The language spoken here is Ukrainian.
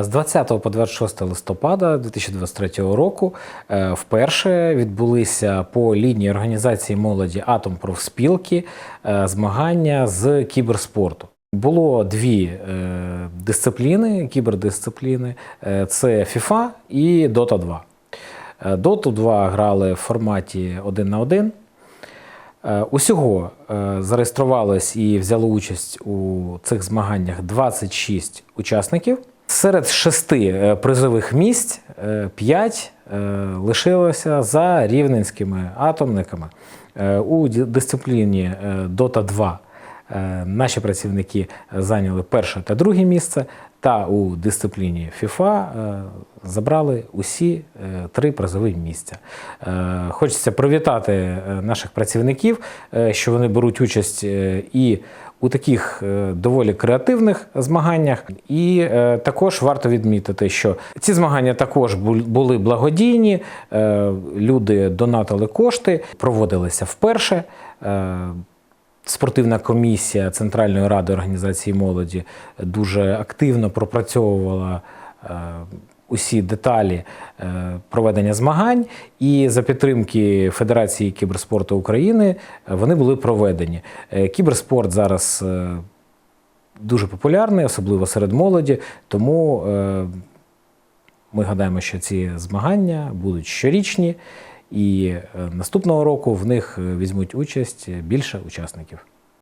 З 20 по 26 листопада 2023 року е, вперше відбулися по лінії організації молоді Атом профспілки е, змагання з кіберспорту. Було дві е, дисципліни, кібердисципліни: це FIFA і Dota 2. Е, Dota 2 грали в форматі один на один. Е, Усього зареєструвалось і взяло участь у цих змаганнях 26 учасників. Серед шести е, призових місць 5 лишилося за рівненськими атомниками. Е, У дисципліні е, Dota 2 е, наші працівники зайняли перше та друге місце, та у дисципліні FIFA е, забрали усі е, три призові місця. Е, Хочеться привітати е, наших працівників, е, що вони беруть участь е, і у таких е, доволі креативних змаганнях. І е, також варто відмітити, що ці змагання також були благодійні, е, люди донатили кошти, проводилися вперше. Спортивна комісія Центральної ради організації молоді дуже активно пропрацьовувала усі деталі е, проведення змагань, і за підтримки Федерації кіберспорту України е, вони були проведені. Е, Кіберспорт зараз дуже популярний, особливо серед молоді, тому ми гадаємо, що ці змагання будуть щорічні, і наступного року в них візьмуть участь більше учасників.